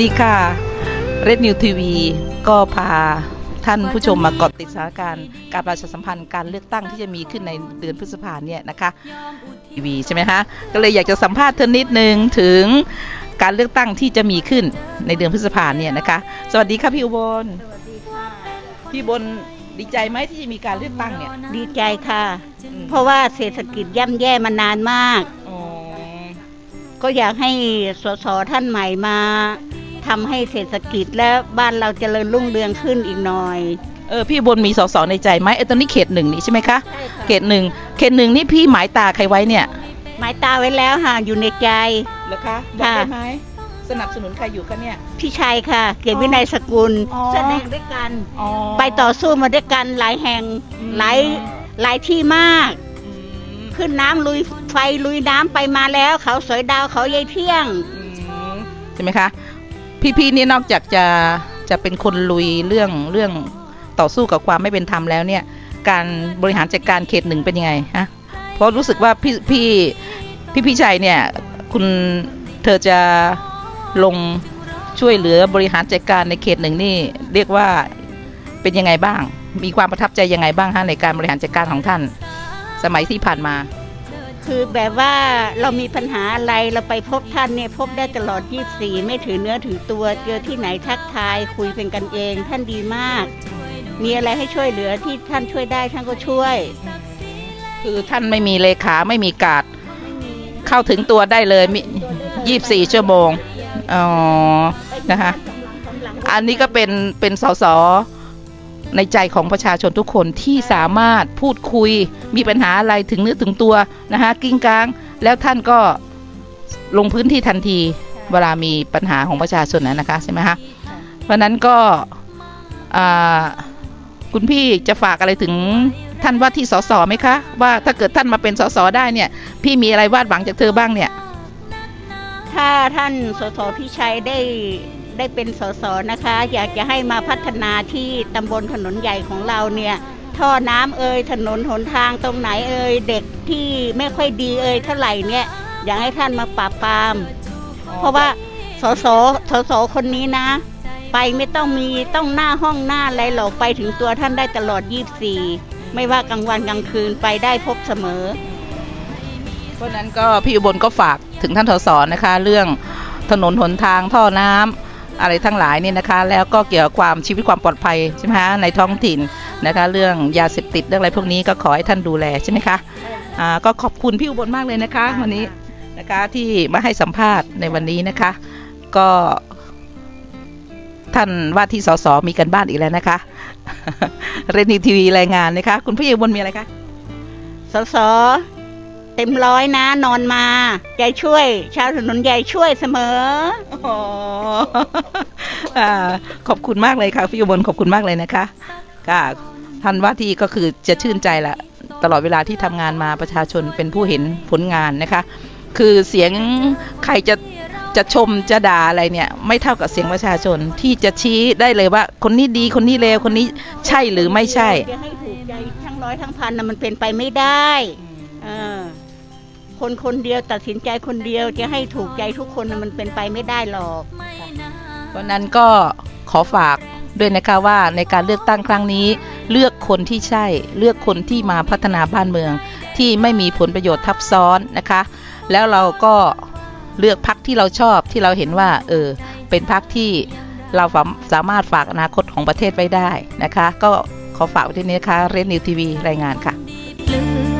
ดีค่ะเรดนิวทีวีก็พาท่านผู้ชมมาเกาะติดสถานการณ์การประชาสัมพันธ์การเลือกตั้งที่จะมีขึ้นในเดือนพฤษภาเนี่ยนะคะทีวีใช่ไหมคะก็เลยอยากจะสัมภาษณ์เธอนิดนึงถึงการเลือกตั้งที่จะมีขึ้นในเดือนพฤษภาเนี่ยนะคะ สวัสดีค่ะพี่อุบลสวัสดีค่ะพี่อุบลดีใจไหมที่จะมีการเลือกตั้งเนี่ยดีใจค่ะอืมเพราะว่าเศรษฐกิจย่ำแย่มานานมากอ๋อก็อยากให้สสท่านใหม่มา ทำให้เศรษฐกิจและบ้านเราเจริญรุ่งเรืองขึ้นอีกหน่อย เออพี่อุบลมีสสในใจไหมไอ้ตอนนี้เขตหนึ่งนี่ใช่ไหมคะใช่ค่ะ เขตหนึ่งเขตหนึ่งนี่พี่หมายตาใครไว้เนี่ยหมายตาไว้แล้วค่ะอยู่ในใจ เหรอคะบอกค่ะได้ไหม สนับสนุนใครอยู่คะเนี่ย พี่ชัยค่ะ เกียรติวินัยสกุลอ๋อ แสดงด้วยกัน อ๋อ ไปต่อสู้มาด้วยกันหลายแห่งอืม หลายหลายที่มาก อืมขึ้นน้ำลุยไฟลุยน้ำไปมาแล้ว เขาสวยดาวเขายายเที่ยง อืมใช่ไหมคะ พี่ๆนี่นอกจากจะจะเป็นคนลุยเรื่องเรื่องต่อสู้กับความไม่เป็นธรรมแล้วเนี่ย การบริหารจัดการเขตหนึ่งเป็นยังไงฮะเพราะรู้สึกว่าพี่พี่พี่พี่ชัยเนี่ยคุณเธอจะลงช่วยเหลือบริหารจัดการในเขตหนึ่งนี่เรียกว่าเป็นยังไงบ้าง มีความประทับใจยังไงบ้างฮะในการบริหารจัดการของท่าน สมัยที่ผ่านมา คือแบบว่าเรามีปัญหาอะไรเราไปพบท่านเนี่ยพบได้ตลอด 24 ไม่ถือเนื้อถือตัวเจอที่ไหนทักทายคุยเป็นกันเอง ท่านดีมาก มีอะไรให้ช่วยเหลือที่ท่านช่วยได้ท่านก็ช่วย คือท่านไม่มีเลขาไม่มีกาดเข้าถึงตัวได้เลยมียี่สิบสี่ชั่วโมงอ๋อนะคะ อันนี้ก็เป็นเป็นสส ในใจของประชาชนทุกคนที่สามารถพูดคุย มีปัญหาอะไรถึงเนื้อถึงตัวนะคะกิ้งกลาง แล้วท่านก็ลงพื้นที่ทันทีเวลามีปัญหาของประชาชนนะนะคะใช่ไหมคะเพราะนั้นก็คุณพี่จะฝากอะไรถึงท่านว่าที่สสไหมคะ ว่าถ้าเกิดท่านมาเป็นสสได้เนี่ย พี่มีอะไรวาดหวังจากเธอบ้างเนี่ย ถ้าท่านสสพิชัยได้ ได้เป็นสสนะคะ อยากจะให้มาพัฒนาที่ตำบลถนนใหญ่ของเราเนี่ยท่อน้ำเอ่ยถนนหนทางตรงไหนเอ่ยเด็กที่ไม่ค่อยดีเอ่ยเท่าไหร่เนี่ย อยากให้ท่านมาปราบปราม เพราะว่าสสสสคนนี้นะ ไปไม่ต้องมีต้องหน้าห้องหน้าอะไรหรอกไปถึงตัวท่านได้ตลอด 24 ไม่ว่ากลางวันกลางคืนไปได้พบเสมอ เพราะฉะนั้นก็พี่อุบลก็ฝากถึงท่านสสนะคะ เรื่องถนนหนทางท่อน้ำ อะไรทั้งหลายเนี่ยนะคะ แล้วก็เกี่ยวกับความชีวิตความปลอดภัยใช่ไหมคะในท้องถิ่นนะคะ เรื่องยาเสพติดเรื่องอะไรพวกนี้ก็ขอให้ท่านดูแลใช่ไหมคะอ่าก็ขอบคุณพี่อุบลมากเลยนะคะ วันนี้นะคะที่มาให้สัมภาษณ์ในวันนี้นะคะ ก็ท่านว่าที่สสมีกันบ้านอีกแล้วนะคะ เรนนิวทีวีรายงานนะคะ คุณพี่อุบลมีอะไรคะสสเต็มร้อยนะ นอนมาใจช่วย ชาวถนนใหญ่ช่วยเสมออ๋ออ่า ขอบคุณมากเลยค่ะพี่อุบลขอบคุณมากเลยนะคะค่ะท่านว่าที่ก็คือจะชื่นใจละตลอดเวลาที่ทำงานมาประชาชนเป็นผู้เห็นผลงานนะคะ คือเสียงใครจะจะชมจะด่าอะไรเนี่ย ไม่เท่ากับเสียงประชาชนที่จะชี้ได้เลยว่า คนนี้ดีคนนี้เลวคนนี้ใช่หรือไม่ใช่จะให้ถูกใจทั้งร้อยทั้งพันนะมันเป็นไปไม่ได้ เออ คนคนเดียวตัดสินใจคนเดียวจะให้ถูกใจทุกคนมันเป็นไปไม่ได้หรอกเพราะนั้นก็ขอฝากด้วยนะคะว่าในการเลือกตั้งครั้งนี้ เลือกคนที่ใช่ เลือกคนที่มาพัฒนาบ้านเมือง ที่ไม่มีผลประโยชน์ทับซ้อนนะคะ แล้วเราก็เลือกพักที่เราชอบที่เราเห็นว่า เออ เป็นพักที่เราสามารถฝากอนาคตของประเทศไว้ได้นะคะ ก็ขอฝากไว้ที่นี้นะคะเรนนิวทีวีรายงานค่ะ